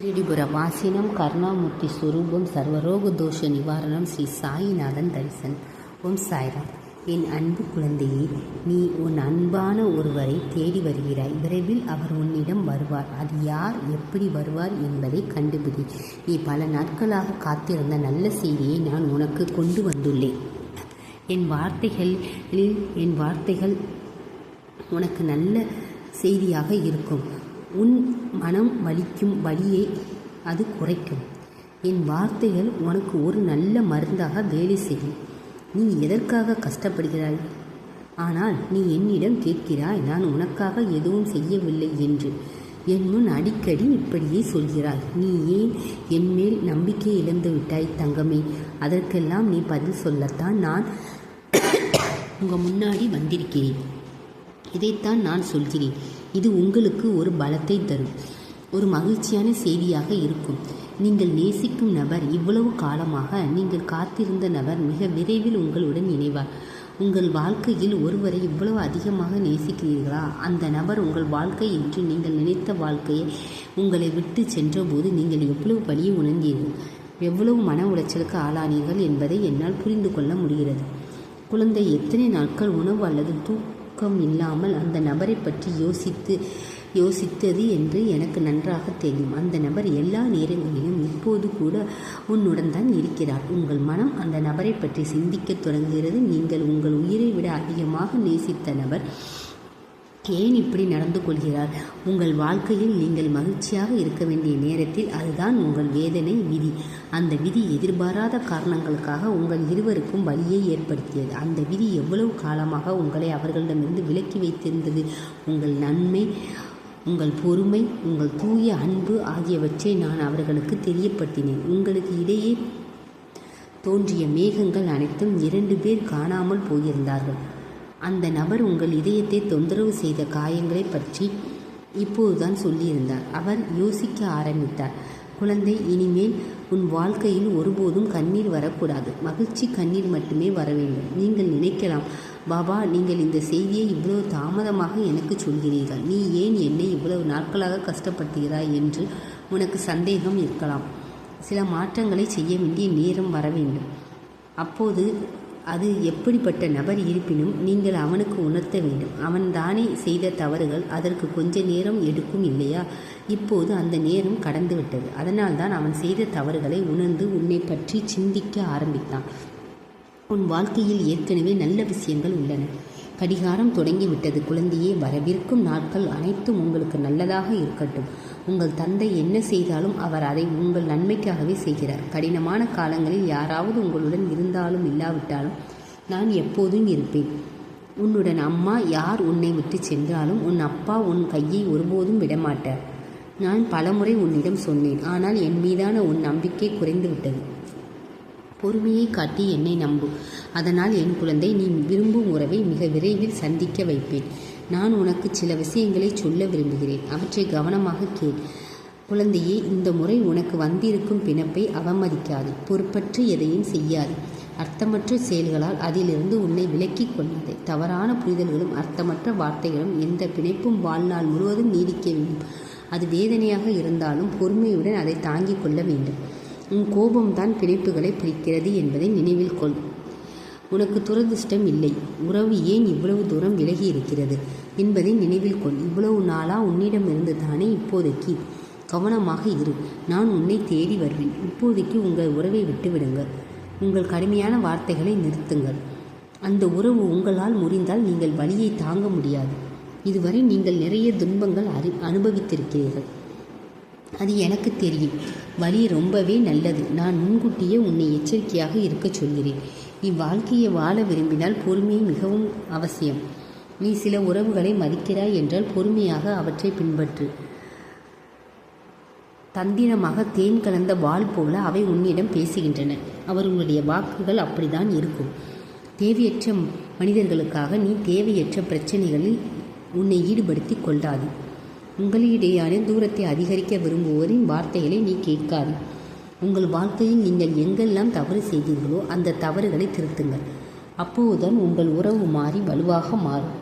ஷிரடிபுர வாசினம் கருணாமூர்த்தி ஸ்வரூபம் சர்வரோக தோஷ நிவாரணம் ஸ்ரீ சாயிநாதன் தரிசன் ஓம் சாய்ராம் என் அன்பு குழந்தையே நீ உன் அன்பான ஒருவரை தேடி வருகிறாய் விரைவில் அவர் உன்னிடம் வருவார் அது யார் எப்படி வருவார் என்பதை கண்டுபிடி நீ பல நாட்களாக காத்திருந்த நல்ல செய்தியை நான் உனக்கு கொண்டு வந்துள்ளேன் என் வார்த்தைகளில் என் வார்த்தைகள் உனக்கு நல்ல செய்தியாக இருக்கும் உன் மனம் வலிக்கும் வலியை அது குறைக்கும். என் வார்த்தைகள் உனக்கு ஒரு நல்ல மருந்தாக வேலை செய்யும். நீ எதற்காக கஷ்டப்படுகிறாய்? ஆனால் நீ என்னிடம் கேட்கிறாய் நான் உனக்காக எதுவும் செய்யவில்லை என்று. என் முன் அடிக்கடி இப்படியே சொல்கிறாய் நீ ஏன் என் மேல் நம்பிக்கை இழந்து விட்டாய் தங்கமே? அதற்கெல்லாம் நீ பதில் சொல்லத்தான் நான் உங்கள் முன்னாடி வந்திருக்கிறேன். இதைத்தான் நான் சொல்கிறேன். இது உங்களுக்கு ஒரு பலத்தை தரும். ஒரு மகிழ்ச்சியான செய்தியாக இருக்கும். நீங்கள் நேசிக்கும் நபர் இவ்வளவு காலமாக நீங்கள் காத்திருந்த நபர் மிக விரைவில் உங்களுடன் இணைவார். உங்கள் வாழ்க்கையில் ஒருவரை இவ்வளவு அதிகமாக நேசிக்கிறீர்களா? அந்த நபர் உங்கள் வாழ்க்கை என்று நீங்கள் நினைத்த வாழ்க்கையை உங்களை விட்டு சென்றபோது நீங்கள் எவ்வளவு வழியை உணர்ந்தீர்கள்? எவ்வளவு மன உளைச்சலுக்கு ஆளானீர்கள் என்பதை என்னால் புரிந்து கொள்ள முடிகிறது. குழந்தை எத்தனை நாட்கள் உணவு அல்லது தூக்கம் இல்லாமல் அந்த நபரை பற்றி யோசித்து யோசித்தது என்று எனக்கு நன்றாக தெரியும். அந்த நபர் எல்லா நேரங்களிலும் இப்போது கூட உன்னுடன் தான் இருக்கிறார். உங்கள் மனம் அந்த நபரை பற்றி சிந்திக்க தொடங்குகிறது. நீங்கள் உங்கள் உயிரை விட அதிகமாக நேசித்த நபர் ஏன் இப்படி நடந்து கொள்கிறார்? உங்கள் வாழ்க்கையில் நீங்கள் மகிழ்ச்சியாக இருக்க வேண்டிய நேரத்தில் அதுதான் உங்கள் வேதனை விதி. அந்த விதி எதிர்பாராத காரணங்களுக்காக உங்கள் இருவருக்கும் வழியை ஏற்படுத்தியது. அந்த விதி எவ்வளவு காலமாக உங்களை அவர்களிடமிருந்து விலக்கி வைத்திருந்தது? உங்கள் நன்மை உங்கள் பொறுமை உங்கள் தூய அன்பு ஆகியவற்றை நான் அவர்களுக்கு தெரியப்படுத்தினேன். உங்களுக்கு இடையே தோன்றிய மேகங்கள் அனைத்தும் இரண்டு பேர் காணாமல் போயிருந்தார்கள். அந்த நபர் உங்கள் இதயத்தை தொந்தரவு செய்த காயங்களை பற்றி இப்போதுதான் சொல்லியிருந்தார். அவர் யோசிக்க ஆரம்பித்தார். குழந்தை இனிமேல் உன் வாழ்க்கையில் ஒருபோதும் கண்ணீர் வரக்கூடாது. மகிழ்ச்சி கண்ணீர் மட்டுமே வர வேண்டும். நீங்கள் நினைக்கலாம் பாபா நீங்கள் இந்த செய்தியை இவ்வளவு தாமதமாக எனக்கு சொல்கிறீர்கள். நீ ஏன் என்னை இவ்வளவு நாட்களாக கஷ்டப்படுத்துகிறாய்? என்று உனக்கு சந்தேகம் இருக்கலாம். சில மாற்றங்களை செய்ய வேண்டிய நேரம் வர வேண்டும். அப்போது அது எப்படிப்பட்ட நபர் இருப்பினும் நீங்கள் அவனுக்கு உணர்த்த வேண்டும். அவன் தானே செய்த தவறுகள் அதற்கு கொஞ்ச நேரம் எடுக்கும் இல்லையா? இப்போது அந்த நேரம் கடந்துவிட்டது. அதனால்தான் அவன் செய்த தவறுகளை உணர்ந்து உன்னை பற்றி சிந்திக்க ஆரம்பித்தான். உன் வாழ்க்கையில் ஏற்கனவே நல்ல விஷயங்கள் உள்ளன. கடிகாரம் தொடங்கிவிட்டது. குழந்தையே வரவிருக்கும் நாட்கள் அனைத்தும் உங்களுக்கு நல்லதாக இருக்கட்டும். உங்கள் தந்தை என்ன செய்தாலும் அவர் அதை உங்கள் நன்மைக்காகவே செய்கிறார். கடினமான காலங்களில் யாராவது உங்களுடன் இருந்தாலும் இல்லாவிட்டாலும் நான் எப்போதும் இருப்பேன். உன்னுடன் அம்மா யார் உன்னை விட்டு சென்றாலும் உன் அப்பா உன் கையை ஒருபோதும் விடமாட்டார். நான் பலமுறை உன்னிடம் சொன்னேன். ஆனால் என் மீதான உன் நம்பிக்கை குறைந்து விட்டது பொறுமையை காட்டி என்னை நம்பு. அதனால் என் குழந்தை நீ விரும்பும் உறவை மிக விரைவில் சந்திக்க வைப்பேன். நான் உனக்கு சில விஷயங்களை சொல்ல விரும்புகிறேன். அவற்றை கவனமாக கேள். குழந்தையே இந்த முறை உனக்கு வந்திருக்கும் பிணப்பை அவமதிக்காது. பொறுப்பற்று எதையும் செய்யாது. அர்த்தமற்ற செயல்களால் அதிலிருந்து உன்னை விலக்கிக் கொள்ளாதே. தவறான புரிதல்களும் அர்த்தமற்ற வார்த்தைகளும் எந்த பிணைப்பும் வாழ்நாள் முழுவதும் நீடிக்க வேண்டும். அது வேதனையாக இருந்தாலும் பொறுமையுடன் அதை தாங்கிக் கொள்ள வேண்டும். உன் கோபம்தான் பிணைப்புகளை பிரிக்கிறது என்பதை நினைவில் கொள். உனக்கு துரதிர்ஷ்டம் இல்லை. உறவு ஏன் இவ்வளவு தூரம் விலகி இருக்கிறது என்பதை நினைவில் கொள். இவ்வளவு நாளா உன்னிடமிருந்து தானே இப்போதைக்கு கவனமாக இரு. நான் உன்னை தேடி வருவேன். இப்போதைக்கு உங்கள் உறவை விட்டுவிடுங்கள். உங்கள் கடுமையான வார்த்தைகளை நிறுத்துங்கள். அந்த உறவு உங்களால் முறிந்தால் நீங்கள் வழியை தாங்க முடியாது. இதுவரை நீங்கள் நிறைய துன்பங்கள் அறி அனுபவித்திருக்கிறீர்கள். அது எனக்கு தெரியும். வழி ரொம்பவே நல்லது. நான் முன்கூட்டியே உன்னை எச்சரிக்கையாக இருக்கச் சொல்கிறேன். இவ்வாழ்க்கையை வாழ விரும்பினால் பொறுமை மிகவும் அவசியம். நீ சில உறவுகளை மதிக்கிறாய் என்றால் பொறுமையாக அவற்றை பின்பற்று. தந்திரமாக தேன் கலந்த வாள் போல அவை உன்னிடம் பேசுகின்றன. அவர்களுடைய வாக்குகள் அப்படிதான் இருக்கும். தேவையற்ற மனிதர்களுக்காக நீ தேவையற்ற பிரச்சனைகளில் உன்னை ஈடுபடுத்தி கொள்ளாது. உங்களிடையான தூரத்தை அதிகரிக்க விரும்புவோரின் வார்த்தைகளை நீ கேட்காது. உங்கள் வாழ்க்கையில் நீங்கள் எங்கெல்லாம் தவறு செய்தீர்களோ அந்த தவறுகளை திருத்துங்கள். அப்போதுதான் உங்கள் உறவு மாறி வலுவாக மாறும்.